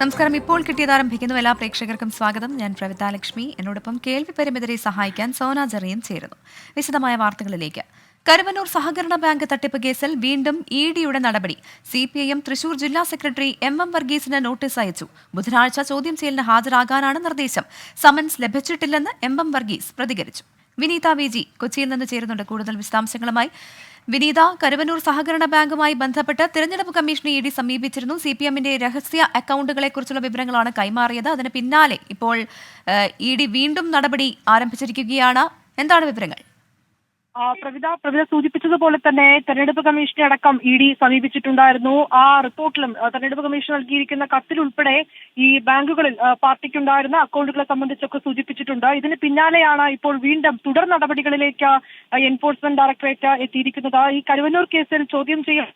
നമസ്കാരം. ഇപ്പോൾ കിട്ടിയത് ആരംഭിക്കുന്നു എല്ലാ പ്രേക്ഷകർക്കും സ്വാഗതം. ഞാൻ പ്രവിതാലക്ഷ്മി എന്നോടൊപ്പം കേൾവി പരിമിതരെ സഹായിക്കാൻ സോന ജെറിയും ചേരുന്നു. വിശദമായ വാർത്തകളിലേക്ക്. കരുവന്നൂർ സഹകരണ ബാങ്ക് തട്ടിപ്പ് കേസിൽ വീണ്ടും ഇ ഡിയുടെ നടപടി. C P I M Thrissur ജില്ലാ സെക്രട്ടറി എം എം വർഗീസിന് നോട്ടീസ് അയച്ചു. ബുധനാഴ്ച ചോദ്യം ചെയ്യലിന് ഹാജരാകാനാണ് നിർദ്ദേശം. സമൻസ് ലഭിച്ചിട്ടില്ലെന്ന് എം എം വർഗീസ് പ്രതികരിച്ചു. വിനീത വി ജി കൊച്ചിയിൽ നിന്ന് ചേരുന്നുണ്ട്. കൂടുതൽ വിശദാംശങ്ങളുമായി വിനീത കരുവന്നൂർ സഹകരണ ബാങ്കുമായി ബന്ധപ്പെട്ട് തിരഞ്ഞെടുപ്പ് കമ്മീഷനെ ഇ ഡി സമീപിച്ചിരുന്നു. സി പി എമ്മിന്റെ രഹസ്യ അക്കൗണ്ടുകളെക്കുറിച്ചുള്ള വിവരങ്ങളാണ് കൈമാറിയത്. അതിന് പിന്നാലെ ഇപ്പോൾ ഇ ഡി വീണ്ടും നടപടി ആരംഭിച്ചിരിക്കുകയാണ്. എന്താണ് വിവരങ്ങൾ? പ്രവിത പ്രവിത സൂചിപ്പിച്ചതുപോലെ തന്നെ തെരഞ്ഞെടുപ്പ് കമ്മീഷനെ അടക്കം ഇ ഡി സമീപിച്ചിട്ടുണ്ടായിരുന്നു. ആ റിപ്പോർട്ടിലും തെരഞ്ഞെടുപ്പ് കമ്മീഷൻ നൽകിയിരിക്കുന്ന കത്തിലുൾപ്പെടെ ഈ ബാങ്കുകളിൽ പാർട്ടിക്കുണ്ടായിരുന്ന അക്കൗണ്ടുകളെ സംബന്ധിച്ചൊക്കെ സൂചിപ്പിച്ചിട്ടുണ്ട്. ഇതിന് പിന്നാലെയാണ് ഇപ്പോൾ വീണ്ടും തുടർ നടപടികളിലേക്ക് എൻഫോഴ്സ്മെന്റ് ഡയറക്ടറേറ്റ് എത്തിയിരിക്കുന്നത്. ഈ കരുവന്നൂർ കേസിൽ ചോദ്യം ചെയ്യാൻ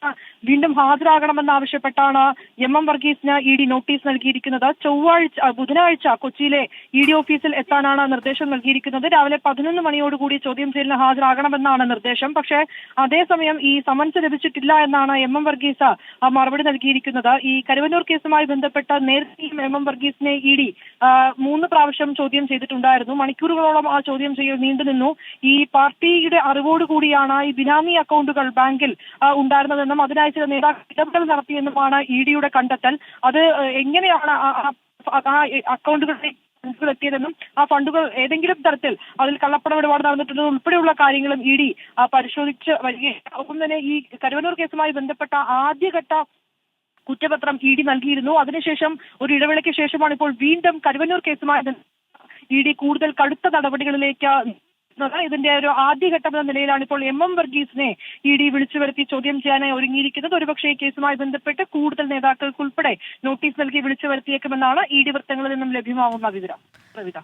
വീണ്ടും ഹാജരാകണമെന്നാവശ്യപ്പെട്ടാണ് എം എം വർഗീസിന് ഇ ഡി നോട്ടീസ് നൽകിയിരിക്കുന്നത്. ചൊവ്വാഴ്ച ബുധനാഴ്ച കൊച്ചിയിലെ ഇ ഡി ഓഫീസിൽ എത്താനാണ് നിർദ്ദേശം നൽകിയിരിക്കുന്നത്. രാവിലെ പതിനൊന്ന് മണിയോടുകൂടി ചോദ്യം ചെയ്യലിന് ഹാജരാകണമെന്നാണ് നിർദ്ദേശം. പക്ഷേ അതേസമയം ഈ സമൻസ് ലഭിച്ചിട്ടില്ല എന്നാണ് എം എം വർഗീസ് മറുപടി നൽകിയിരിക്കുന്നത്. ഈ കരുവന്നൂർ കേസുമായി ബന്ധപ്പെട്ട നേരത്തെയും എം എം വർഗീസിനെ ഇ ഡി മൂന്ന് പ്രാവശ്യം ചോദ്യം ചെയ്തിട്ടുണ്ടായിരുന്നു. മണിക്കൂറുകളോളം ആ ചോദ്യം ചെയ്യൽ നീണ്ടുനിന്നു ഈ പാർട്ടിയുടെ അറിവോടുകൂടിയാണ് ഈ ബിനാമി അക്കൗണ്ടുകൾ ബാങ്കിൽ ഉണ്ടായിരുന്നതെന്നും അതിനായി ചില നേതാക്കൾ ഇടപെടൽ നടത്തിയെന്നുമാണ് ഇ ഡിയുടെ കണ്ടെത്തൽ. അത് എങ്ങനെയാണ് അക്കൗണ്ടുകളിലേക്ക് ഫണ്ടുകൾ എത്തിയതെന്നും ആ ഫണ്ടുകൾ ഏതെങ്കിലും തരത്തിൽ അതിൽ കള്ളപ്പണം ഇടപാട് നടന്നിട്ടുള്ളത് ഉൾപ്പെടെയുള്ള കാര്യങ്ങളും ഇ ഡി പരിശോധിച്ച് വരികയാണ്. ഒപ്പം തന്നെ ഈ കരുവന്നൂർ കേസുമായി ബന്ധപ്പെട്ട ആദ്യഘട്ട കുറ്റപത്രം ഇ ഡി നൽകിയിരുന്നു. അതിനുശേഷം ഒരു ഇടവേളയ്ക്ക് ശേഷമാണ് ഇപ്പോൾ വീണ്ടും കരുവന്നൂർ കേസുമായി ഇ ഡി കൂടുതൽ കടുത്ത നടപടികളിലേക്ക് നീങ്ങുന്നത്. ഇതിന്റെ ഒരു ആദ്യഘട്ടം എന്ന നിലയിലാണ് ഇപ്പോൾ എം എം വർഗീസിനെ ഇ ഡി വിളിച്ചു വരുത്തി ചോദ്യം ചെയ്യാനായി ഒരുങ്ങിയിരിക്കുന്നത്. ഒരുപക്ഷെ ഈ കേസുമായി ബന്ധപ്പെട്ട് കൂടുതൽ നേതാക്കൾക്ക് ഉൾപ്പെടെ നോട്ടീസ് നൽകി വിളിച്ചു വരുത്തിയേക്കുമെന്നാണ് ഇ ഡി വൃത്തങ്ങളിൽ നിന്നും ലഭ്യമാവുന്ന വിവരം. പ്രവിത.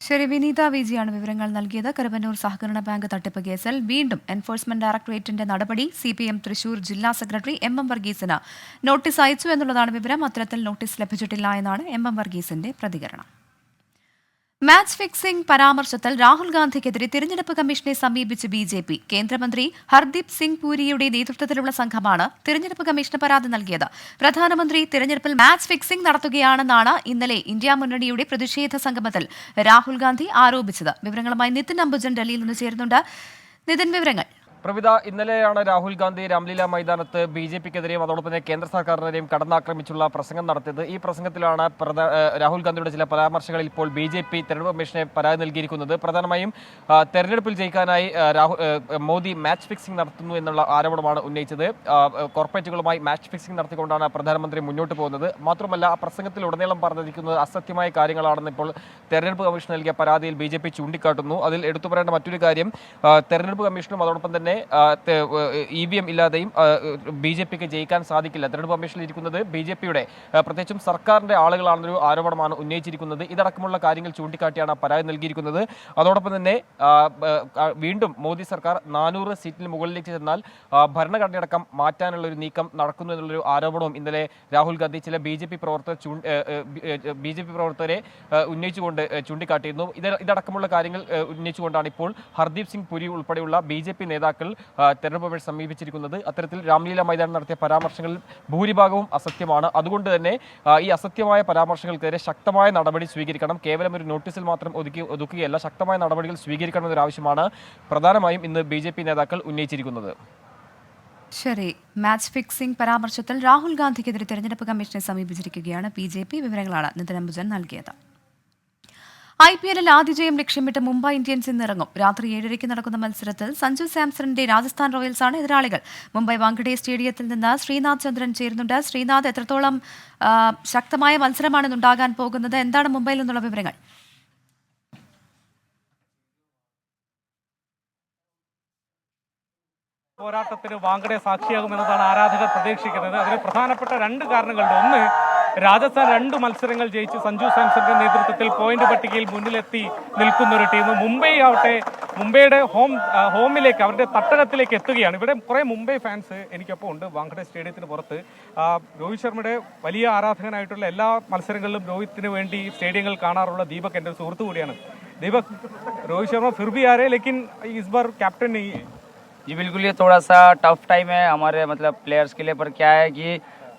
ശരി വിനീത വിജിയാണ് വിവരങ്ങൾ നൽകിയത്. കരുവന്നൂർ സഹകരണ ബാങ്ക് തട്ടിപ്പ് കേസിൽ വീണ്ടും എൻഫോഴ്സ്മെന്റ് ഡയറക്ടറേറ്റിന്റെ നടപടി സി പി എം തൃശൂർ ജില്ലാ സെക്രട്ടറി എം എം വർഗീസിന് നോട്ടീസ് അയച്ചു എന്നുള്ളതാണ് വിവരം. അത്തരത്തിൽ നോട്ടീസ് ലഭിച്ചിട്ടില്ല എന്നാണ് എം എം വർഗീസിന്റെ പ്രതികരണം. മാച്ച് ഫിക്സിംഗ് പരാമർശത്തിൽ രാഹുൽ ഗാന്ധിക്കെതിരെ തിരഞ്ഞെടുപ്പ് കമ്മീഷനെ സമീപിച്ച് ബി ജെ പി. കേന്ദ്രമന്ത്രി ഹർദീപ് സിംഗ് പൂരിയുടെ നേതൃത്വത്തിലുള്ള സംഘമാണ് തിരഞ്ഞെടുപ്പ് കമ്മീഷന് പരാതി നൽകിയത്. പ്രധാനമന്ത്രി തിരഞ്ഞെടുപ്പിൽ മാച്ച് ഫിക്സിംഗ് നടത്തുകയാണെന്നാണ് ഇന്നലെ ഇന്ത്യ മുന്നണിയുടെ പ്രതിഷേധ സംഗമത്തിൽ രാഹുൽ ഗാന്ധി ആരോപിച്ചത്. വിവരങ്ങളുമായി നിതിൻ അംബുജൻ ഡൽഹിയിൽ നിന്ന് ചേരുന്നുണ്ട്. നിതിൻ വിവരങ്ങൾ. പ്രവിത ഇന്നലെയാണ് രാഹുൽ ഗാന്ധി രാംലീല മൈതാനത്ത് ബി ജെ പിക്കെതിരെയും അതോടൊപ്പം തന്നെ കേന്ദ്ര സർക്കാരിനെതിരെയും കടന്നാക്രമിച്ചുള്ള പ്രസംഗം നടത്തിയത്. ഈ പ്രസംഗത്തിലാണ് രാഹുൽ ഗാന്ധിയുടെ ചില പരാമർശങ്ങളിൽ ഇപ്പോൾ ബി ജെ പി തെരഞ്ഞെടുപ്പ് കമ്മീഷനെ പരാതി നൽകിയിരിക്കുന്നത്. പ്രധാനമായും തെരഞ്ഞെടുപ്പിൽ ജയിക്കാനായി രാഹുൽ മോദി മാച്ച് ഫിക്സിംഗ് നടത്തുന്നു എന്നുള്ള ആരോപണമാണ് ഉന്നയിച്ചത്. കോർപ്പറേറ്റുകളുമായി മാച്ച് ഫിക്സിംഗ് നടത്തിക്കൊണ്ടാണ് പ്രധാനമന്ത്രി മുന്നോട്ട് പോകുന്നത്. മാത്രമല്ല ആ പ്രസംഗത്തിൽ ഉടനീളം പറഞ്ഞിരിക്കുന്നത് അസത്യമായ കാര്യങ്ങളാണെന്ന് ഇപ്പോൾ തെരഞ്ഞെടുപ്പ് കമ്മീഷൻ നൽകിയ പരാതിയിൽ ബി ജെ പി ചൂണ്ടിക്കാട്ടുന്നു. അതിൽ എടുത്തു പറയേണ്ട മറ്റൊരു കാര്യം തെരഞ്ഞെടുപ്പ് കമ്മീഷനും അതോടൊപ്പം തന്നെ ഇ വി എം ഇല്ലാതെയും ബി ജെ പിക്ക് ജയിക്കാൻ സാധിക്കില്ല. തെരഞ്ഞെടുപ്പ് കമ്മീഷനിൽ ഇരിക്കുന്നത് ബി ജെ പിയുടെ പ്രത്യേകിച്ചും സർക്കാരിന്റെ ആളുകളാണെന്നൊരു ആരോപണമാണ് ഉന്നയിച്ചിരിക്കുന്നത്. ഇതടക്കമുള്ള കാര്യങ്ങൾ ചൂണ്ടിക്കാട്ടിയാണ് പരാതി നൽകിയിരിക്കുന്നത്. അതോടൊപ്പം തന്നെ വീണ്ടും മോദി സർക്കാർ നാനൂറ് സീറ്റിന് മുകളിലേക്ക് ചെന്നാൽ ഭരണഘടനയടക്കം മാറ്റാനുള്ള ഒരു നീക്കം നടക്കുന്നു എന്നുള്ളൊരു ആരോപണവും ഇന്നലെ രാഹുൽ ഗാന്ധി ചില ബി ജെ പി പ്രവർത്തകർ ബി ജെ പി പ്രവർത്തകരെ ഉന്നയിച്ചുകൊണ്ട് ചൂണ്ടിക്കാട്ടിയിരുന്നു. ഇത് ഇതടക്കമുള്ള കാര്യങ്ങൾ ഉന്നയിച്ചുകൊണ്ടാണ് ഇപ്പോൾ ഹർദീപ് സിംഗ് പുരി ഉൾപ്പെടെയുള്ള ബി ജെ പി നേതാക്കൾ തെരഞ്ഞെടുപ്പ് കമ്മീഷൻ സമീപിച്ചിരിക്കുന്നത് അത്തരത്തിൽ രാംലീല മൈതാനം നടത്തിയ പരാമർശങ്ങളിൽ ഭൂരിഭാഗവും അസത്യമാണ്. അതുകൊണ്ട് തന്നെ ഈ അസത്യമായ പരാമർശങ്ങൾക്കെതിരെ ശക്തമായ നടപടി സ്വീകരിക്കണം. കേവലം ഒരു നോട്ടീസിൽ മാത്രം ഒതുക്കി ഒതുക്കുകയല്ല ശക്തമായ നടപടികൾ സ്വീകരിക്കണം എന്നൊരാവശ്യമാണ് പ്രധാനമായും ഇന്ന് ബി നേതാക്കൾ ഉന്നയിച്ചിരിക്കുന്നത്. ശരി. മാച്ച് ഫിക്സിംഗ് പരാമർശത്തിൽ രാഹുൽ ഗാന്ധിക്കെതിരെ തെരഞ്ഞെടുപ്പ് കമ്മീഷനെ സമീപിച്ചിരിക്കുകയാണ് ബി ജെ പി. വിവരങ്ങളാണ് നിതിൻ അംബുജൻ നൽകിയത്. ഐ പി എല്ലിൽ ആദ്യ ജയം ലക്ഷ്യമിട്ട് മുംബൈ ഇന്ത്യൻസ് ഇന്നിറങ്ങും. രാത്രി ഏഴരയ്ക്ക് നടക്കുന്ന മത്സരത്തിൽ സഞ്ജു സാംസണിന്റെ രാജസ്ഥാൻ റോയൽസാണ് എതിരാളികൾ. മുംബൈ വാങ്കഡെ സ്റ്റേഡിയത്തിൽ നിന്ന് ശ്രീനാഥ് ചന്ദ്രൻ ചേരുന്നുണ്ട്. ശ്രീനാഥ് എത്രത്തോളം ശക്തമായ മത്സരമാണ് ഇന്നുണ്ടാകാൻ പോകുന്നത്? എന്താണ് മുംബൈയിൽ നിന്നുള്ള വിവരങ്ങൾ? പോരാട്ടത്തിന് വാങ്കഡെ സാക്ഷിയാകുമെന്നതാണ് ആരാധകർ പ്രതീക്ഷിക്കുന്നത്. അതിന് പ്രധാനപ്പെട്ട രണ്ട് കാരണങ്ങളുണ്ട്. ഒന്ന് രാജസ്ഥാൻ രണ്ട് മത്സരങ്ങൾ ജയിച്ച് സഞ്ജു സാംസന്റെ നേതൃത്വത്തിൽ പോയിന്റ് പട്ടികയിൽ മുന്നിലെത്തി നിൽക്കുന്ന ഒരു ടീം മുംബൈ ആവട്ടെ മുംബൈയുടെ ഹോം ആ, ഹോമിലേക്ക് അവരുടെ തട്ടകത്തിലേക്ക് എത്തുകയാണ് ഇവിടെ കുറെ മുംബൈ ഫാൻസ് എനിക്കൊപ്പം ഉണ്ട് വാങ്കഡെ സ്റ്റേഡിയത്തിന് പുറത്ത് ആ, രോഹിത് ശർമ്മയുടെ വലിയ ആരാധകനായിട്ടുള്ള എല്ലാ മത്സരങ്ങളിലും രോഹിത്തിന് വേണ്ടി സ്റ്റേഡിയങ്ങൾ കാണാറുള്ള ദീപക് എൻ്റെ ഒരു സുഹൃത്തു കൂടിയാണ് ദീപക് രോഹിത് ശർമ്മ फिर भी आ रहे लेकिन इस बार कैप्टन नहीं है जी बिल्कुल ये थोड़ा सा टफ टाइम है हमारे मतलब प्लेयर्स के लिए पर क्या है कि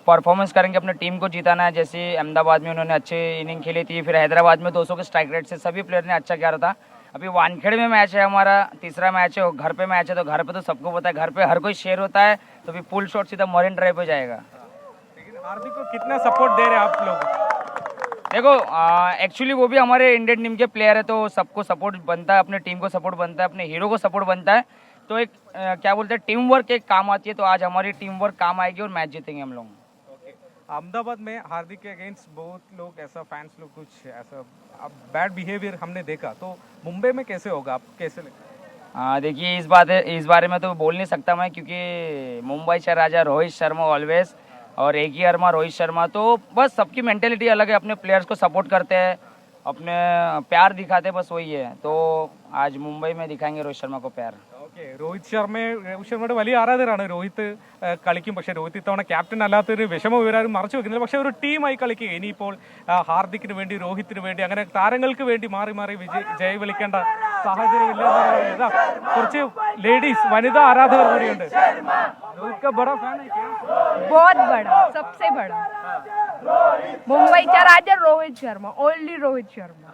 परफॉर्मेंस करेंगे अपने टीम को जिताना है। जैसे अहमदाबाद में उन्होंने अच्छी इनिंग खेली थी फिर हैदराबाद में 200 के स्ट्राइक रेट से सभी प्लेयर ने अच्छा किया था। अभी वानखेड़ में मैच है हमारा तीसरा मैच है घर पे मैच है तो घर पे तो सबको पता है घर पे हर कोई शेयर होता है तो फिर पुल शॉट सीधा मरीन ड्राइव पे जाएगा। लेकिन हार्दिक को कितना सपोर्ट दे रहे हैं आप लोग? देखो एक्चुअली वो भी हमारे इंडियन टीम के प्लेयर है तो सबको सपोर्ट बनता है अपने टीम को सपोर्ट बनता है अपने हीरो को सपोर्ट बनता है। तो एक अ, क्या बोलते हैं टीम वर्क एक काम आती है तो आज हमारी टीम वर्क काम आएगी और मैच जीतेंगे हम लोग। अहमदाबाद में हार्दिक के अगेंस्ट बहुत लोग ऐसा फैंस लोग कुछ ऐसा बैड बिहेवियर हमने देखा। तो मुंबई में कैसे होगा? आप कैसे देखिए, इस बात, इस बारे में तो बोल नहीं सकता मैं, क्योंकि मुंबई से राजा रोहित शर्मा ऑलवेज और एक ही अर्मा रोहित शर्मा तो बस सबकी मेंटेलिटी अलग है। अपने प्लेयर्स को सपोर्ट करते हैं, अपने प्यार दिखाते बस वही है। तो आज मुंबई में दिखाएँगे रोहित शर्मा को प्यार। രോഹിത് ശർമ്മ രോഹിത് ശർമ്മയുടെ വലിയ ആരാധകരാണ് രോഹിത് ആ, കളിക്കും പക്ഷേ രോഹിത് ഇത്തവണ ക്യാപ്റ്റൻ അല്ലാത്തൊരു വിഷമം ഇവരാരും മറച്ചു വെക്കുന്നില്ല പക്ഷേ ഒരു ടീമായി കളിക്കുക ഇനിയിപ്പോൾ ആ, ഹാർദിക്കിന് വേണ്ടി രോഹിത്തിന് വേണ്ടി അങ്ങനെ താരങ്ങൾക്ക് വേണ്ടി മാറി മാറി വിജയ് ജയ് വിളിക്കേണ്ട സാഹചര്യം ഇല്ല എന്നാണ് പറയുന്നത്. ഇതാ, കുറച്ച് ലേഡീസ് വനിതാ ആരാധകർ കൂടിയുണ്ട് രോഹിത് का बड़ा फैन है क्या बहुत बड़ा सबसे बड़ा मुंबईचा राजा Rohit Sharma only Rohit Sharma okay, okay.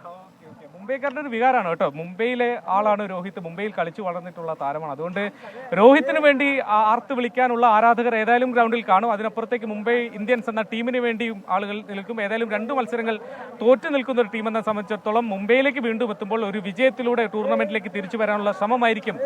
മുംബൈക്കാരുടെ ഒരു വികാരമാണ് കേട്ടോ. മുംബൈയിലെ ആളാണ് രോഹിത്. മുംബൈയിൽ കളിച്ചു വളർന്നിട്ടുള്ള താരമാണ്. അതുകൊണ്ട് രോഹിത്തിന് വേണ്ടി ആർത്ത് വിളിക്കാനുള്ള ആരാധകർ ഏതായാലും ഗ്രൗണ്ടിൽ കാണും. അതിനപ്പുറത്തേക്ക് മുംബൈ ഇന്ത്യൻസ് എന്ന ടീമിന് വേണ്ടിയും ആളുകൾ നിൽക്കും. ഏതായാലും രണ്ട് മത്സരങ്ങൾ തോറ്റു നിൽക്കുന്ന ഒരു ടീം ടീമെന്നെ സംബന്ധിച്ചിടത്തോളം മുംബൈയിലേക്ക് വീണ്ടും എത്തുമ്പോൾ ഒരു വിജയത്തിലൂടെ ടൂർണമെന്റിലേക്ക് തിരിച്ചു വരാനുള്ള ശ്രമമായിരിക്കും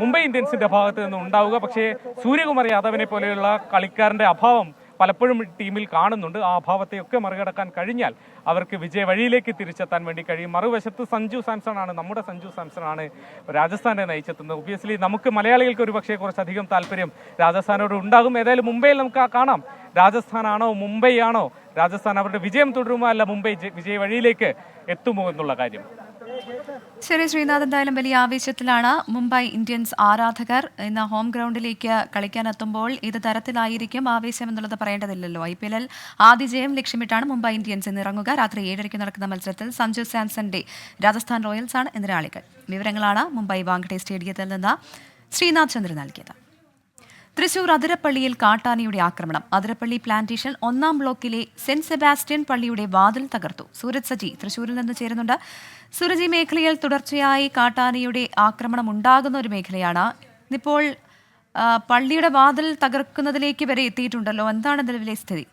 മുംബൈ ഇന്ത്യൻസിന്റെ ഭാഗത്ത് നിന്ന് ഉണ്ടാവുക. പക്ഷേ സൂര്യകുമാർ യാദവിനെ പോലെയുള്ള കളിക്കാരന്റെ അഭാവം പലപ്പോഴും ടീമിൽ കാണുന്നുണ്ട്. ആ അഭാവത്തെയൊക്കെ മറികടക്കാൻ കഴിഞ്ഞാൽ അവർക്ക് വിജയ വഴിയിലേക്ക് തിരിച്ചെത്താൻ വേണ്ടി കഴിയും. മറുവശത്ത് സഞ്ജു സാംസൺ ആണ് നമ്മുടെ സഞ്ജു സാംസൺ ആണ് രാജസ്ഥാനെ നയിച്ചെത്തുന്നത്. ഒബിയസ്ലി നമുക്ക് മലയാളികൾക്ക് ഒരു പക്ഷേ കുറച്ചധികം താല്പര്യം രാജസ്ഥാനോട് ഉണ്ടാകും. ഏതായാലും മുംബൈയിൽ നമുക്ക് കാണാം. രാജസ്ഥാനാണോ മുംബൈ ആണോ രാജസ്ഥാൻ അവരുടെ വിജയം തുടരുമോ? അല്ല മുംബൈ വിജയ വഴിയിലേക്ക് എത്തുമോ എന്നുള്ള കാര്യം. ശരി ശ്രീനാഥ് എന്തായാലും വലിയ ആവേശത്തിലാണ്. മുംബൈ ഇന്ത്യൻസ് ആരാധകർ ഇന്ന് ഹോം ഗ്രൗണ്ടിലേക്ക് കളിക്കാനെത്തുമ്പോൾ ഏത് തരത്തിലായിരിക്കും ആവേശം എന്നുള്ളത് പറയേണ്ടതില്ലല്ലോ. ഐ പി എല്ലിൽ ആദ്യ ജയം ലക്ഷ്യമിട്ടാണ് മുംബൈ ഇന്ത്യൻസ് ഇന്ന് ഇറങ്ങുക. രാത്രി ഏഴരയ്ക്ക് നടക്കുന്ന മത്സരത്തിൽ സഞ്ജു സാംസന്റെ രാജസ്ഥാൻ റോയൽസാണ് എതിരാളികൾ വിവരങ്ങളാണ് മുംബൈ വാങ്കഡെ സ്റ്റേഡിയത്തിൽ നിന്ന് ശ്രീനാഥ് ചന്ദ്രൻ നൽകിയത് തൃശൂർ അതിരപ്പള്ളിയിൽ കാട്ടാനയുടെ ആക്രമണം. അതിരപ്പള്ളി പ്ലാന്റേഷൻ ഒന്നാം ബ്ലോക്കിലെ സെന്റ് സെബാസ്റ്റ്യൻ പള്ളിയുടെ വാതിൽ തകർത്തു. സൂരജ് സജി തൃശൂരിൽ നിന്ന് ചേരുന്നുണ്ട്. സുരജി മേഖലയിൽ തുടർച്ചയായി കാട്ടാനയുടെ ആക്രമണം ഉണ്ടാകുന്ന ഒരു മേഖലയാണ്. ഇപ്പോൾ പള്ളിയുടെ വാതിൽ തകർക്കുന്നതിലേക്ക് വരെ എത്തിയിട്ടുണ്ടല്ലോ. എന്താണ് നിലവിലെ സ്ഥിതി?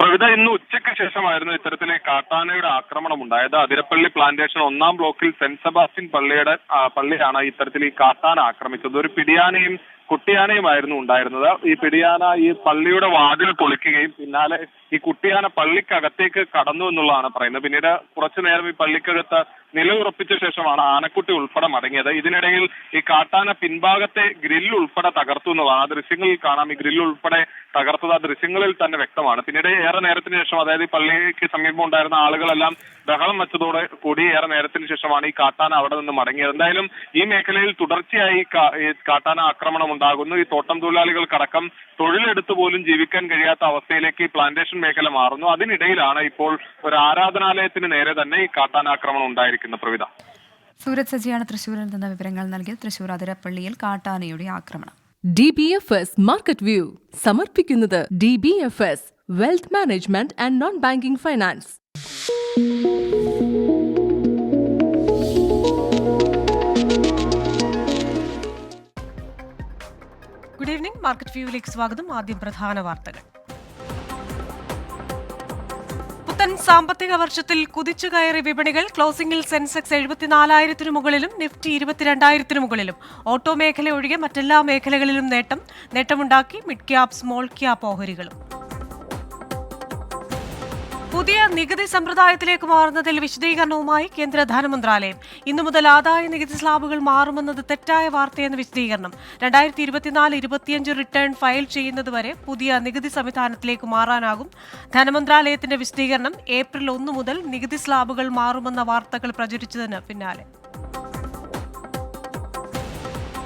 പ്രവിത ഇന്ന് ഉച്ചയ്ക്ക് ശേഷമായിരുന്നു ഇത്തരത്തിലെ കാട്ടാനയുടെ ആക്രമണം ഉണ്ടായത്. അതിരപ്പള്ളി പ്ലാന്റേഷൻ ഒന്നാം ബ്ലോക്കിൽ സെന്റ് സെബാസ്റ്റ്യൻ പള്ളിയുടെ പള്ളിയാണ് ഇത്തരത്തിൽ ഈ കാട്ടാന ആക്രമിച്ചത്. ഒരു പിടിയാനയും കുട്ടിയാനയുമായിരുന്നു ഉണ്ടായിരുന്നത്. ഈ പിടിയാന ഈ പള്ളിയുടെ വാതിൽ പൊളിക്കുകയും പിന്നാലെ ഈ കുട്ടിയാന പള്ളിക്കകത്തേക്ക് കടന്നു എന്നുള്ളതാണ് പറയുന്നത്. പിന്നീട് കുറച്ചു നേരം ഈ പള്ളിക്കകത്ത് നിലയുറപ്പിച്ച ശേഷമാണ് ആനക്കുട്ടി ഉൾപ്പെടെ മടങ്ങിയത്. ഇതിനിടയിൽ ഈ കാട്ടാന പിൻഭാഗത്തെ ഗ്രിൽ ഉൾപ്പെടെ തകർത്തു എന്നതാണ് ആ ദൃശ്യങ്ങളിൽ കാണാം. ഈ ഗ്രിൽ ഉൾപ്പെടെ തകർത്തത് ആ ദൃശ്യങ്ങളിൽ തന്നെ വ്യക്തമാണ്. പിന്നീട് ഏറെ നേരത്തിന് ശേഷം അതായത് ഈ പള്ളിക്ക് സമീപം ഉണ്ടായിരുന്ന ആളുകളെല്ലാം ബഹളം വെച്ചതോടെ കൂടി ഏറെ നേരത്തിന് ശേഷമാണ് ഈ കാട്ടാന അവിടെ നിന്ന് മടങ്ങിയത്. എന്തായാലും ഈ മേഖലയിൽ തുടർച്ചയായി കാട്ടാന ആക്രമണം ഉണ്ടാകുന്നു. ഈ തോട്ടം തൊഴിലാളികൾക്കടക്കം തൊഴിലെടുത്ത് പോലും ജീവിക്കാൻ കഴിയാത്ത അവസ്ഥയിലേക്ക് ഈ പ്ലാന്റേഷൻ മേഖല മാറുന്നു. അതിനിടയിലാണ് ഇപ്പോൾ ഒരു ആരാധനാലയത്തിന് നേരെ തന്നെ ഈ കാട്ടാനാക്രമണം ഉണ്ടായിരിക്കുന്ന പ്രവിധ. സൂരജ് സജിയാണ് തൃശൂരിൽ നിന്ന് വിവരങ്ങൾ നൽകിയത് തൃശൂർ അതിരപ്പള്ളിയിൽ കാട്ടാനയുടെ ആക്രമണം. D B F S market view സമർപ്പിക്കുന്നത് D B F S wealth management and non banking finance good evening market വ്യൂവിലേക്ക് സ്വാഗതം. ആദ്യം പ്രധാന വാർത്തകൾ. സാമ്പത്തിക വർഷത്തിൽ കുതിച്ചു കയറി വിപണികൾ ക്ലോസിംഗിൽ സെൻസെക്സ് എഴുപത്തിനാലായിരത്തിനു മുകളിലും നിഫ്റ്റി ഇരുപത്തിരണ്ടായിരത്തിനു മുകളിലും. ഓട്ടോ ഒഴികെ മറ്റെല്ലാ മേഖലകളിലും നേട്ടം നേട്ടമുണ്ടാക്കി മിഡ് ക്യാപ് സ്മോൾ ക്യാപ് ഓഹരികളും. പുതിയ നികുതി സമ്പ്രദായത്തിലേക്ക് മാറുന്നതിൽ വിശദീകരണവുമായി കേന്ദ്ര ധനമന്ത്രാലയം. ഇന്നു മുതൽ ആദായ നികുതി സ്ലാബുകൾ മാറുമെന്നത് തെറ്റായ വാർത്തയെന്ന് വിശദീകരണം. രണ്ടായിരത്തി ഇരുപത്തിനാല് ഇരുപത്തിയഞ്ച് റിട്ടേൺ ഫയൽ ചെയ്യുന്നതുവരെ പുതിയ നികുതി സംവിധാനത്തിലേക്ക് മാറാനാകും. ധനമന്ത്രാലയത്തിന്റെ വിശദീകരണം ഏപ്രിൽ ഒന്ന് മുതൽ നികുതി സ്ലാബുകൾ മാറുമെന്ന വാർത്തകൾ പ്രചരിച്ചതിന് പിന്നാലെ.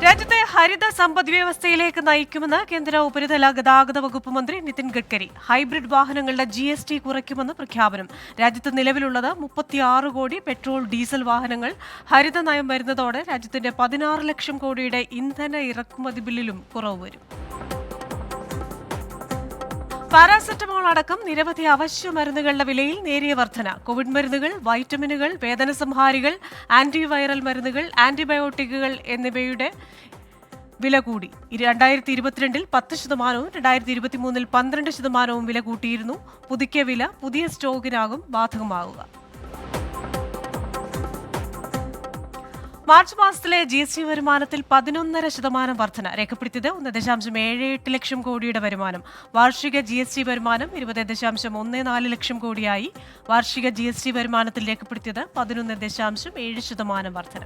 രാജ്യത്തെ ഹരിത സമ്പദ് വ്യവസ്ഥയിലേക്ക് നയിക്കുമെന്ന് കേന്ദ്ര ഉപരിതല ഗതാഗത വകുപ്പ് മന്ത്രി നിതിൻ ഗഡ്കരി. ഹൈബ്രിഡ് വാഹനങ്ങളുടെ ജി എസ് ടി കുറയ്ക്കുമെന്ന് പ്രഖ്യാപനം. രാജ്യത്ത് നിലവിലുള്ളത് മുപ്പത്തിയാറ് കോടി പെട്രോൾ ഡീസൽ വാഹനങ്ങൾ ഹരിത നയം വരുന്നതോടെ രാജ്യത്തിന്റെ പതിനാറ് ലക്ഷം കോടിയുടെ ഇന്ധന ഇറക്കുമതി ബില്ലിലും കുറവ് വരും. പാരാസെറ്റമോൾ അടക്കം നിരവധി അവശ്യ മരുന്നുകളുടെ വിലയിൽ നേരിയ വർധന. കോവിഡ് മരുന്നുകൾ വൈറ്റമിനുകൾ വേദന സംഹാരികൾ ആന്റിവൈറൽ മരുന്നുകൾ ആന്റിബയോട്ടിക്കുകൾ എന്നിവയുടെ വില കൂടി. രണ്ടായിരത്തി ഇരുപത്തിരണ്ടിൽ പത്ത് ശതമാനവും രണ്ടായിരത്തി ഇരുപത്തിമൂന്നിൽ പന്ത്രണ്ട് ശതമാനവും വില കൂട്ടിയിരുന്നു. പുതുക്കിയ വില പുതിയ സ്റ്റോക്കിനാകും ബാധകമാവുക. മാർച്ച് മാസത്തിലെ ജി എസ് ടി വരുമാനത്തിൽ പതിനൊന്നര ശതമാനം വർധന രേഖപ്പെടുത്തിയത് ഒന്ന് ദശാംശം ഏഴ് എട്ട് ലക്ഷം കോടിയുടെ വരുമാനം. വാർഷിക ജി എസ് ടി വരുമാനം ഇരുപത് ദശാംശം ഒന്ന് നാല് ലക്ഷം കോടിയായി. വാർഷിക ജി എസ് ടി വരുമാനത്തിൽ രേഖപ്പെടുത്തിയത് പതിനൊന്ന് ദശാംശം ഏഴ് ശതമാനം വർധന.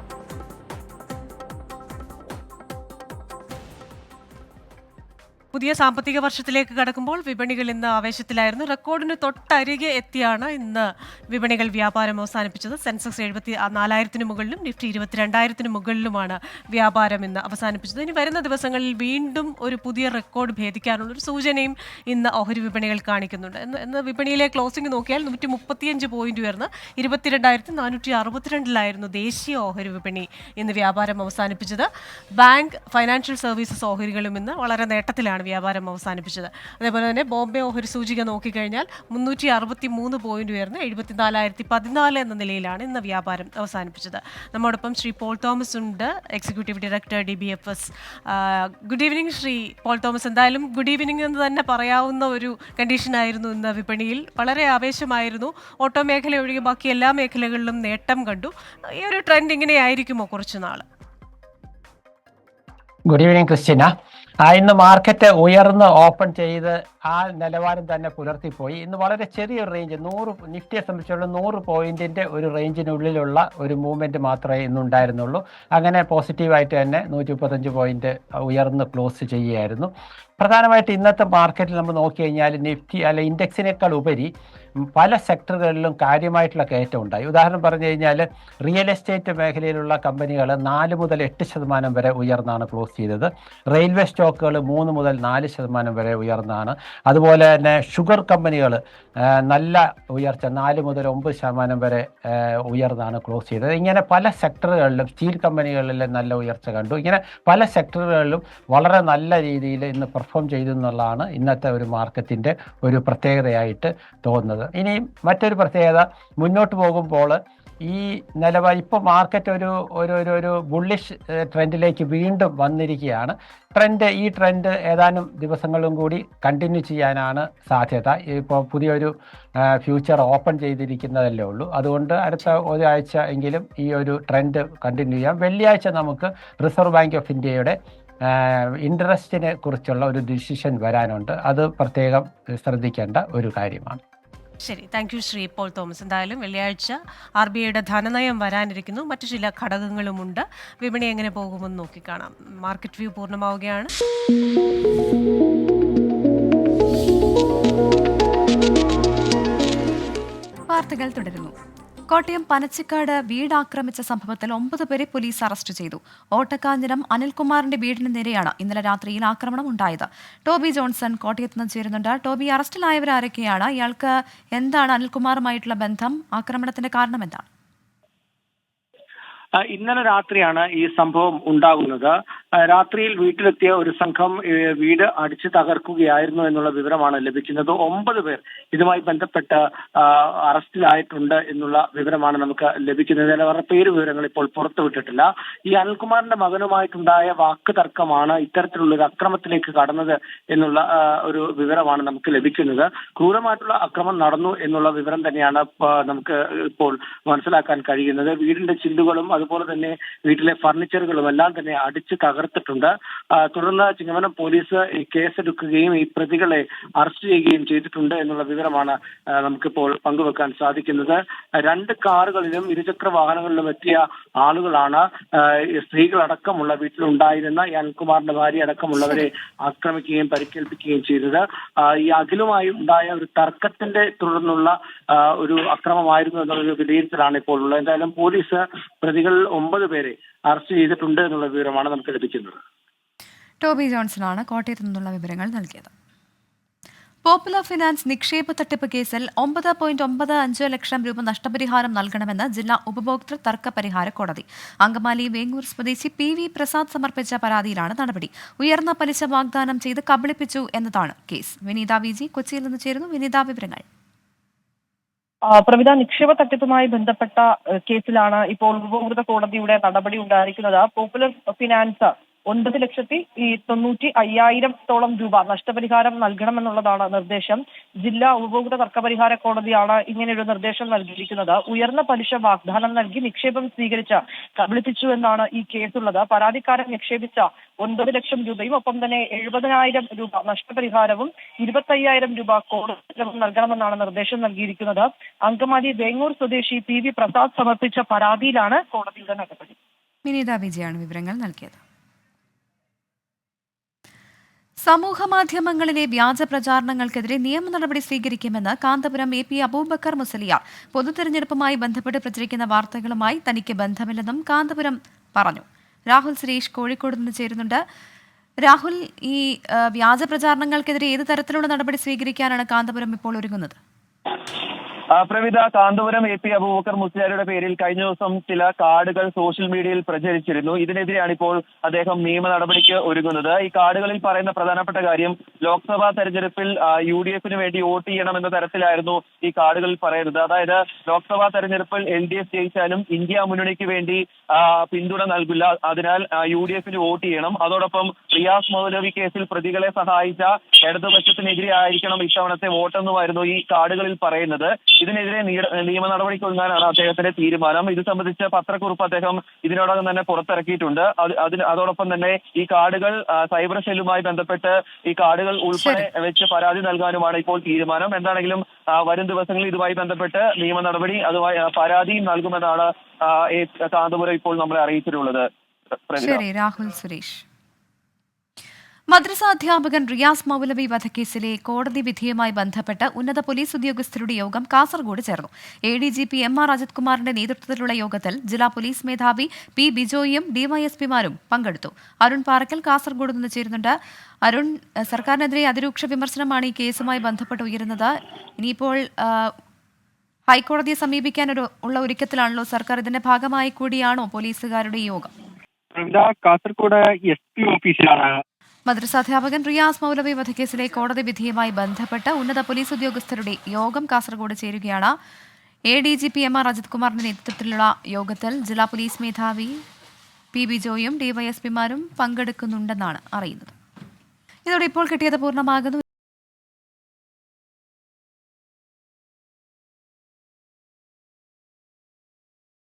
പുതിയ സാമ്പത്തിക വർഷത്തിലേക്ക് കടക്കുമ്പോൾ വിപണികൾ ഇന്ന് ആവേശത്തിലായിരുന്നു. റെക്കോർഡിന് തൊട്ടരികെ എത്തിയാണ് ഇന്ന് വിപണികൾ വ്യാപാരം അവസാനിപ്പിച്ചത്. സെൻസെക്സ് എഴുപത്തി നാലായിരത്തിന് മുകളിലും നിഫ്റ്റി ഇരുപത്തിരണ്ടായിരത്തിന് മുകളിലുമാണ് വ്യാപാരം ഇന്ന് അവസാനിപ്പിച്ചത്. ഇനി വരുന്ന ദിവസങ്ങളിൽ വീണ്ടും ഒരു പുതിയ റെക്കോർഡ് ഭേദിക്കാനുള്ള ഒരു സൂചനയും ഇന്ന് ഓഹരി വിപണികൾ കാണിക്കുന്നുണ്ട്. ഇന്ന് ഇന്ന് വിപണിയിലെ ക്ലോസിംഗ് നോക്കിയാൽ നൂറ്റി മുപ്പത്തിയഞ്ച് പോയിന്റ് ഉയർന്ന് ഇരുപത്തിരണ്ടായിരത്തി നാനൂറ്റി അറുപത്തിരണ്ടിലായിരുന്നു ദേശീയ ഓഹരി വിപണി ഇന്ന് വ്യാപാരം അവസാനിപ്പിച്ചത്. ബാങ്ക് ഫൈനാൻഷ്യൽ സർവീസസ് ഓഹരികളും ഇന്ന് വളരെ നേട്ടത്തിലാണ് വ്യാപാരം അവസാനിപ്പിച്ചത്. അതേപോലെ തന്നെ ബോംബെ ഓഹരി സൂചിക നോക്കിക്കഴിഞ്ഞാൽ മുന്നൂറ്റി അറുപത്തി മൂന്ന് പോയിന്റ് ഉയർന്ന് എഴുപത്തിനാലായിരത്തി പതിനാല് എന്ന നിലയിലാണ് ഇന്ന് വ്യാപാരം അവസാനിപ്പിച്ചത്. നമ്മോടൊപ്പം ശ്രീ പോൾ തോമസ് ഉണ്ട് executive director D B F S good evening Shri Paul Thomas. എന്തായാലും ഗുഡ് ഈവനിങ് എന്ന് തന്നെ പറയാവുന്ന ഒരു കണ്ടീഷൻ ആയിരുന്നു ഇന്ന് വിപണിയിൽ. വളരെ ആവേശമായിരുന്നു. ഓട്ടോ മേഖല ഒഴികെ ബാക്കി എല്ലാ മേഖലകളിലും നേട്ടം കണ്ടു. ഈ ഒരു ട്രെൻഡ് ഇങ്ങനെയായിരിക്കുമോ കുറച്ചു നാൾ ഗുഡ് ഈവനിങ് ക്രിസ്റ്റിന ആ ഇന്ന് മാർക്കറ്റ് ഉയർന്ന് ഓപ്പൺ ചെയ്ത് ആ നിലവാരം തന്നെ പുലർത്തിപ്പോയി. ഇന്ന് വളരെ ചെറിയൊരു റേഞ്ച് നൂറ് നിഫ്റ്റിയെ സംബന്ധിച്ചുള്ള നൂറ് പോയിന്റിന്റെ ഒരു റേഞ്ചിനുള്ളിലുള്ള ഒരു മൂവ്മെന്റ് മാത്രമേ ഇന്ന് ഇന്നുണ്ടായിരുന്നുള്ളൂ അങ്ങനെ പോസിറ്റീവായിട്ട് തന്നെ നൂറ്റി മുപ്പത്തഞ്ച് പോയിന്റ് ഉയർന്ന് ക്ലോസ് ചെയ്യുകയായിരുന്നു. പ്രധാനമായിട്ട് ഇന്നത്തെ മാർക്കറ്റിൽ നമ്മൾ നോക്കിക്കഴിഞ്ഞാൽ നിഫ്റ്റി അല്ല ഇൻഡെക്സിനേക്കാൾ ഉപരി പല സെക്ടറുകളിലും കാര്യമായിട്ടുള്ള കയറ്റം ഉണ്ടായി. ഉദാഹരണം പറഞ്ഞു കഴിഞ്ഞാൽ റിയൽ എസ്റ്റേറ്റ് മേഖലയിലുള്ള കമ്പനികൾ നാല് മുതൽ എട്ട് ശതമാനം വരെ ഉയർന്നാണ് ക്ലോസ് ചെയ്തത്. റെയിൽവേ സ്റ്റോക്കുകൾ മൂന്ന് മുതൽ നാല് ശതമാനം വരെ ഉയർന്നാണ്. അതുപോലെ തന്നെ ഷുഗർ കമ്പനികൾ നല്ല ഉയർച്ച നാല് മുതൽ ഒമ്പത് ശതമാനം വരെ ഉയർന്നാണ് ക്ലോസ് ചെയ്തത്. ഇങ്ങനെ പല സെക്ടറുകളിലും സ്റ്റീൽ കമ്പനികളിലും നല്ല ഉയർച്ച കണ്ടു. ഇങ്ങനെ പല സെക്ടറുകളിലും വളരെ നല്ല രീതിയിൽ ഇന്ന് പെർഫോം ചെയ്തു എന്നുള്ളതാണ് ഇന്നത്തെ ഒരു മാർക്കറ്റിന്റെ ഒരു പ്രത്യേകതയായിട്ട് തോന്നുന്നത്. ഇനി മറ്റൊരു പ്രത്യേകത മുന്നോട്ട് പോകുമ്പോൾ ഈ നിലവാരം ഇപ്പോൾ മാർക്കറ്റ് ഒരു ഒരു ഒരു ഒരു ബുള്ളിഷ് ട്രെൻഡിലേക്ക് വീണ്ടും വന്നിരിക്കുകയാണ്. ട്രെൻഡ് ഈ ട്രെൻഡ് ഏതാനും ദിവസങ്ങളും കൂടി കണ്ടിന്യൂ ചെയ്യാനാണ് സാധ്യത. ഇപ്പോൾ പുതിയൊരു ഫ്യൂച്ചർ ഓപ്പൺ ചെയ്തിരിക്കുന്നതല്ലേ ഉള്ളൂ. അതുകൊണ്ട് അടുത്ത ഒരാഴ്ച എങ്കിലും ഈ ഒരു ട്രെൻഡ് കണ്ടിന്യൂ ചെയ്യാം. വെള്ളിയാഴ്ച നമുക്ക് റിസർവ് ബാങ്ക് ഓഫ് ഇന്ത്യയുടെ ഇൻട്രസ്റ്റിനെ കുറിച്ചുള്ള ഒരു ഡിസിഷൻ വരാനുണ്ട്. അത് പ്രത്യേകം ശ്രദ്ധിക്കേണ്ട ഒരു കാര്യമാണ്. ശരി. Thank you Shri Paul Thomas. എന്തായാലും വെള്ളിയാഴ്ച ആർ ബി ഐയുടെ ധനനയം വരാനിരിക്കുന്നു. മറ്റു ചില ഘടകങ്ങളുമുണ്ട്. വിപണി എങ്ങനെ പോകുമെന്ന് നോക്കിക്കാണാം. മാർക്കറ്റ് വ്യൂ പൂർണമാവുകയാണ്. വാർത്തകൾ തുടരുന്നു. കോട്ടയം പനച്ചിക്കാട് വീട് ആക്രമിച്ച സംഭവത്തിൽ ഒമ്പത് പേരെ പോലീസ് അറസ്റ്റ് ചെയ്തു. ഓട്ടക്കാഞ്ഞിരം അനിൽകുമാറിന്റെ വീടിന് നേരെയാണ് ഇന്നലെ രാത്രിയിൽ ആക്രമണം ഉണ്ടായത്. ടോബി ജോൺസൺ കോട്ടയത്ത് നിന്ന് ചേരുന്നുണ്ട്. ടോബി അറസ്റ്റിലായവരാരൊക്കെയാണ്? ഇയാൾക്ക് എന്താണ് അനിൽകുമാറുമായിട്ടുള്ള ബന്ധം? ആക്രമണത്തിന്റെ കാരണം എന്താണ്? ഇന്നലെ രാത്രിയാണ് ഈ സംഭവം ഉണ്ടാകുന്നത്. രാത്രിയിൽ വീട്ടിലെത്തിയ ഒരു സംഘം വീട് അടിച്ചു തകർക്കുകയായിരുന്നു എന്നുള്ള വിവരമാണ് ലഭിക്കുന്നത്. ഒമ്പത് പേർ ഇതുമായി ബന്ധപ്പെട്ട് അറസ്റ്റിലായിട്ടുണ്ട് എന്നുള്ള വിവരമാണ് നമുക്ക് ലഭിക്കുന്നത്. അവരുടെ പേര് വിവരങ്ങൾ ഇപ്പോൾ പുറത്തുവിട്ടിട്ടില്ല ഈ അനിൽകുമാറിന്റെ മകനുമായിട്ടുണ്ടായ വാക്ക് തർക്കമാണ് ഇത്തരത്തിലുള്ള ഒരു അക്രമത്തിലേക്ക് കടന്നത് എന്നുള്ള ഒരു വിവരമാണ് നമുക്ക് ലഭിക്കുന്നത്. ക്രൂരമായിട്ടുള്ള അക്രമം നടന്നു എന്നുള്ള വിവരം തന്നെയാണ് നമുക്ക് ഇപ്പോൾ മനസ്സിലാക്കാൻ കഴിയുന്നത്. വീടിന്റെ ചില്ലുകളും അതുപോലെ തന്നെ വീട്ടിലെ ഫർണിച്ചറുകളും എല്ലാം തന്നെ അടിച്ച് തകർത്തിട്ടുണ്ട് തുടർന്ന് ചിങ്ങവനം പോലീസ് കേസെടുക്കുകയും ഈ പ്രതികളെ അറസ്റ്റ് ചെയ്യുകയും ചെയ്തിട്ടുണ്ട് എന്നുള്ള വിവരമാണ് നമുക്കിപ്പോൾ പങ്കുവെക്കാൻ സാധിക്കുന്നത്. രണ്ട് കാറുകളിലും ഇരുചക്ര വാഹനങ്ങളിലും എത്തിയ ആളുകളാണ് സ്ത്രീകളടക്കമുള്ള വീട്ടിലുണ്ടായിരുന്ന അനിൽകുമാറിന്റെ ഭാര്യ അടക്കമുള്ളവരെ ആക്രമിക്കുകയും പരിക്കേൽപ്പിക്കുകയും ചെയ്തത്. ഈ അഖിലുമായി ഉണ്ടായ ഒരു തർക്കത്തിന്റെ തുടർന്നുള്ള ഒരു അക്രമമായിരുന്നു എന്നുള്ളൊരു വിലയിരുത്തലാണ് ഇപ്പോൾ ഉള്ളത്. എന്തായാലും പോലീസ് പ്രതികൾ ഒമ്പത് പേരെ അറസ്റ്റ് ചെയ്തിട്ടുണ്ട് എന്നുള്ള വിവരമാണ് നമുക്ക് ലഭിക്കുന്നത് ടോബി ജോൺസണാണ് കോട്ടയത്ത് നിന്നുള്ള വിവരങ്ങൾ നൽകിയത്. പോപ്പുലർ ഫിനാൻസ് നിക്ഷേപ തട്ടിപ്പ് കേസിൽ ഒമ്പത് പോയിന്റ് ഒമ്പത് അഞ്ച് ലക്ഷം രൂപ നഷ്ടപരിഹാരം നൽകണമെന്ന് ജില്ലാ ഉപഭോക്തൃ തർക്ക പരിഹാര കോടതി. അങ്കമാലി വേങ്ങൂർ സ്വദേശി പി വി പ്രസാദ് സമർപ്പിച്ച പരാതിയിലാണ് നടപടി. ഉയർന്ന പലിശ വാഗ്ദാനം ചെയ്ത് കബളിപ്പിച്ചു എന്നതാണ് കേസ്. വിനീത വിജി കൊച്ചിയിൽ നിന്ന് ചേരുന്നു വിനീത വിവരങ്ങൾ. പ്രവിധ നിക്ഷേപ തട്ടിപ്പുമായി ബന്ധപ്പെട്ട കേസിലാണ് ഇപ്പോൾ ഉപഭോക്തൃ കോടതിയുടെ നടപടി ഉണ്ടായിരിക്കുന്നത്. പോപ്പുലർ ഫിനാൻസ് ഒൻപത് ലക്ഷത്തി തൊണ്ണൂറ്റി അയ്യായിരത്തോളം രൂപ നഷ്ടപരിഹാരം നൽകണമെന്നുള്ളതാണ് നിർദ്ദേശം. ജില്ലാ ഉപഭോക്തൃ തർക്കപരിഹാര കോടതിയാണ് ഇങ്ങനെയൊരു നിർദ്ദേശം നൽകിയിരിക്കുന്നത്. ഉയർന്ന പലിശ വാഗ്ദാനം നൽകി നിക്ഷേപം സ്വീകരിച്ച കബളിപ്പിച്ചു എന്നാണ് ഈ കേസുള്ളത്. പരാതിക്കാരൻ നിക്ഷേപിച്ച ഒൻപത് ലക്ഷം രൂപയും ഒപ്പം തന്നെ എഴുപതിനായിരം രൂപ നഷ്ടപരിഹാരവും ഇരുപത്തയ്യായിരം രൂപ കോടതി നൽകണമെന്നാണ് നിർദ്ദേശം നൽകിയിരിക്കുന്നത്. അങ്കമാലി വേങ്ങൂർ സ്വദേശി പി വി പ്രസാദ് സമർപ്പിച്ച പരാതിയിലാണ് കോടതിയുടെ നടപടി. വിനീത വിജയാണ് വിവരങ്ങൾ നൽകിയത്. സമൂഹ മാധ്യമങ്ങളിലെ വ്യാജ പ്രചാരണങ്ങൾക്കെതിരെ നിയമ നടപടി സ്വീകരിക്കുമെന്ന് കാന്തപുരം എ പി അബൂബക്കർ മുസലിയാർ. പൊതുതെരഞ്ഞെടുപ്പുമായി ബന്ധപ്പെട്ട് പ്രചരിക്കുന്ന വാർത്തകളുമായി തനിക്ക് ബന്ധമില്ലെന്നും കാന്തപുരം പറഞ്ഞു. രാഹുൽ സുരേഷ് കോഴിക്കോട് നിന്ന് ചേരുന്നുണ്ട്. രാഹുൽ ഈ വ്യാജ പ്രചാരണങ്ങൾക്കെതിരെ ഏത് തരത്തിലുള്ള നടപടി സ്വീകരിക്കാനാണ് കാന്തപുരം ഇപ്പോൾ ഒരുങ്ങുന്നത്? ആ, പ്രവിധ കാന്തപുരം എ പി അബൂബക്കർ മുസ്ലിയാരുടെ പേരിൽ കഴിഞ്ഞ ദിവസം ചില കാർഡുകൾ സോഷ്യൽ മീഡിയയിൽ പ്രചരിച്ചിരുന്നു. ഇതിനെതിരെയാണ് ഇപ്പോൾ അദ്ദേഹം നിയമ നടപടിക്ക് ഒരുങ്ങുന്നത്. ഈ കാർഡുകളിൽ പറയുന്ന പ്രധാനപ്പെട്ട കാര്യം ലോക്സഭാ തെരഞ്ഞെടുപ്പിൽ യു ഡി എഫിന് വേണ്ടി വോട്ട് ചെയ്യണം എന്ന തരത്തിലായിരുന്നു ഈ കാർഡുകളിൽ പറയുന്നത്. അതായത് ലോക്സഭാ തെരഞ്ഞെടുപ്പിൽ എൽ ഡി എഫ് ജയിച്ചാലും ഇന്ത്യ മുന്നണിക്ക് വേണ്ടി പിന്തുണ നൽകില്ല. അതിനാൽ യു ഡി എഫിന് വോട്ട് ചെയ്യണം. അതോടൊപ്പം റിയാസ് മൗലവി കേസിൽ പ്രതികളെ സഹായിച്ച ഇടതുപക്ഷത്തിനെതിരെ ആയിരിക്കണം ഇത്തവണത്തെ വോട്ടെന്നുമായിരുന്നു ഈ കാർഡുകളിൽ പറയുന്നത്. ഇതിനെതിരെ നിയമ നടപടിക്ക് ഒരുങ്ങാനാണ് അദ്ദേഹത്തിന്റെ തീരുമാനം. ഇത് സംബന്ധിച്ച് പത്രക്കുറിപ്പ് അദ്ദേഹം ഇതിനോടകം തന്നെ പുറത്തിറക്കിയിട്ടുണ്ട്. അതിന് അതോടൊപ്പം തന്നെ ഈ കാർഡുകൾ സൈബർ സെല്ലുമായി ബന്ധപ്പെട്ട് ഈ കാർഡുകൾ ഉൾപ്പെടെ വെച്ച് പരാതി നൽകാനുമാണ് ഇപ്പോൾ തീരുമാനം. എന്താണെങ്കിലും വരും ദിവസങ്ങളിൽ ഇതുമായി ബന്ധപ്പെട്ട് നിയമ നടപടി അതുമായി പരാതിയും നൽകുമെന്നാണ് കാന്തപുരം ഇപ്പോൾ നമ്മളെ അറിയിച്ചിട്ടുള്ളത്. ശരി രാഹുൽ സുരേഷ്. മദ്രസ അധ്യാപകൻ റിയാസ് മൗലവി വധക്കേസിലെ കോടതി വിധിയുമായി ബന്ധപ്പെട്ട് ഉന്നത പോലീസ് ഉദ്യോഗസ്ഥരുടെ യോഗം കാസർഗോഡ് ചേർന്നു. A D G P M R Ajith കുമാറിന്റെ നേതൃത്വത്തിലുള്ള യോഗത്തിൽ ജില്ലാ പോലീസ് മേധാവി പി ബിജോയും ഡിവൈഎസ്പിമാരും പങ്കെടുത്തു. അരുൺ പാറക്കൽ കാസർഗോഡ് നിന്ന് ചേരുന്നുണ്ട്. അരുൺ സർക്കാരിനെതിരെ അതിരൂക്ഷ വിമർശനമാണ് ഈ കേസുമായി ബന്ധപ്പെട്ട് ഉയരുന്നത്. ഇനിയിപ്പോൾ ഹൈക്കോടതിയെ സമീപിക്കാൻ ഒരു ഉള്ള ഒരുക്കത്തിലാണല്ലോ സർക്കാർ. ഇതിന്റെ ഭാഗമായി കൂടിയാണോ പോലീസുകാരുടെ യോഗം? കാസർഗോഡ് എസ് പി ഓഫീസിലാണ് മദ്രസ അധ്യാപകൻ റിയാസ് മൗലവി വധക്കേസിലെ കോടതി വിധിയുമായി ബന്ധപ്പെട്ട് ഉന്നത പോലീസ് ഉദ്യോഗസ്ഥരുടെ യോഗം കാസർഗോഡ് ചേരുകയാണ്. A D G P M R Ajith കുമാറിന്റെ നേതൃത്വത്തിലുള്ള യോഗത്തിൽ ജില്ലാ പോലീസ് മേധാവി പി ബി ജോയും ഡിവൈഎസ്പിമാരും പങ്കെടുക്കുന്നുണ്ടെന്നാണ് അറിയുന്നത്. ഇതോടെ ഇപ്പോൾ കിട്ടിയത് പൂർണമാകുന്നു.